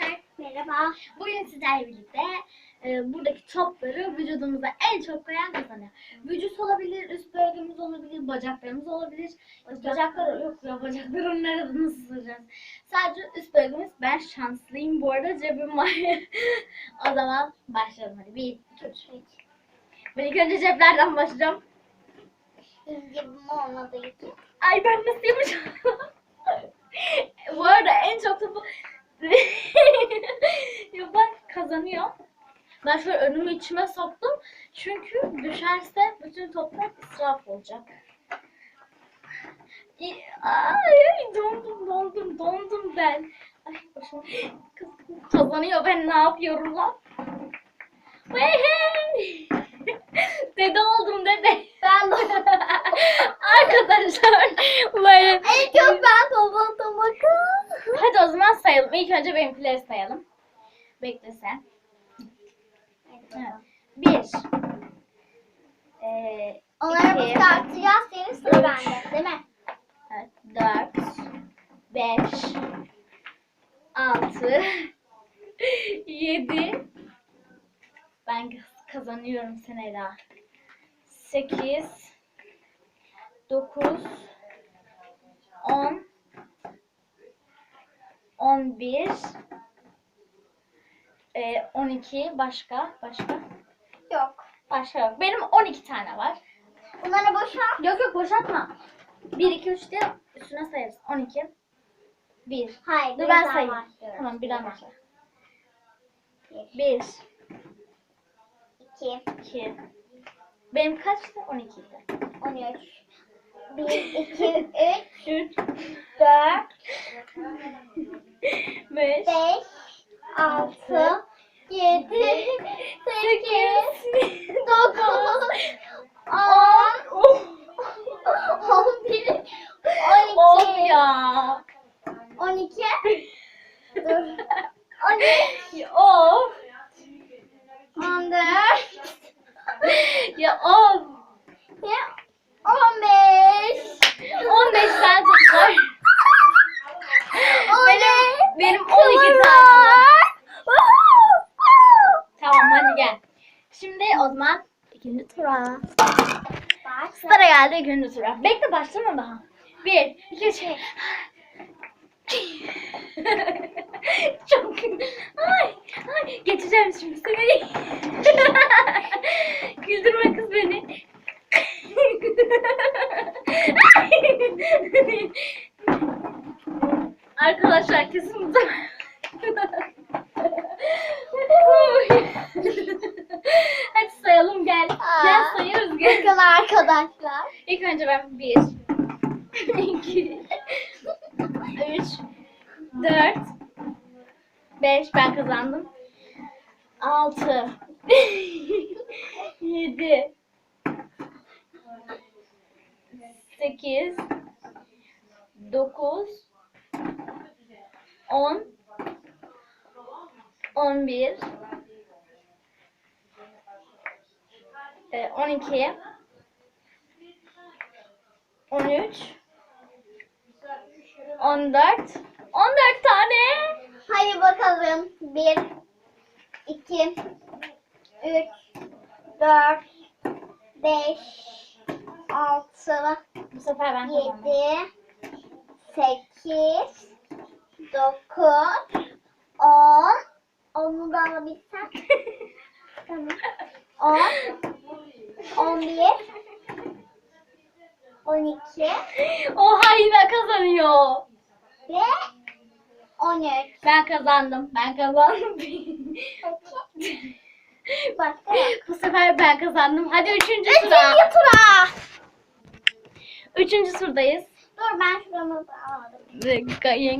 arkadaşlar. Merhaba. Bugün sizlerle birlikte e, buradaki topları vücudumuza en çok koyan kazanıyor. Vücut olabilir, üst bölgemiz olabilir, bacaklarımız olabilir. Bacaklar yok ya bacakların nerede nasıl sığacağız? Sadece üst bölgemiz. Ben şanslıyım bu arada cebim var. o zaman başlayalım hadi. Bir, iki, üç. Ben ilk önce ceplerden başlayacağım. Cebim olmadığı için. Ay ben nasıl yapacağım? Bu arada en çok topu yapan kazanıyor. Ben şöyle önümü içime soktum. Çünkü düşerse bütün toplar israf olacak. Ay dondum dondum dondum ben. Ay başım kazanıyor ben ne yapıyorum lan? Hey hey. dede oldum dede. Ben de Arkadaşlar böyle. en çok ben topladım bakın. Hadi o zaman sayalım. İlk önce benimkileri sayalım. Bekle sen. Evet. Bir. Ee, Onları iki, biz tartacağız. Senin sıra bende değil mi? evet, dört. Beş. Altı. Yedi. Ben kazanıyorum sen Ela. Sekiz. Dokuz. 11 e, 12 başka başka yok. Başka yok. Benim 12 tane var. Bunları boşalt. Yok yok boşaltma. 1 2 3 diye üstüne sayarız. 12 1 Hayır. Dur ben sayayım. başlıyoruz. Tamam birden başla. 1 2, 2 Benim kaçtı? 12 idi. 13, 1, 2, 3, 4, 5, beş, altı, yedi, sekiz, dokuz, on, on bir, on Of iki, ya. on iki, dur, on üç, Of. on dört, Ya of. ve on beş, 15 tane top var. on Benim, benim 12 tane var. Tamam hadi gel. Şimdi o zaman ikinci tura. Sıra geldi ikinci tura. Bekle başlama daha. Bir, iki, üç. Çok ay, ay, geçeceğim şimdi seni. Güldürme kız beni. Arkadaşlar kesin bu Hadi Gel. Bakın arkadaşlar. İlk önce ben bir, iki, üç, dört, beş ben kazandım. Altı, yedi, sekiz, dokuz, on, on bir, e, on iki, 13 14 14 tane. Hadi bakalım. Bir, iki, üç, dört, beş, altı, Bu sefer ben kazandım. yedi, sekiz, dokuz, on. Onu da alabilsem. Tamam. On, on bir, on iki Oha yine kazanıyor. ve on üç. Ben kazandım. Ben kazandım. Başka. Bu sefer ben kazandım. Hadi üçüncü Üçüncü tura. tura. Üçüncü turdayız. Dur ben şuramı alamadım. Ve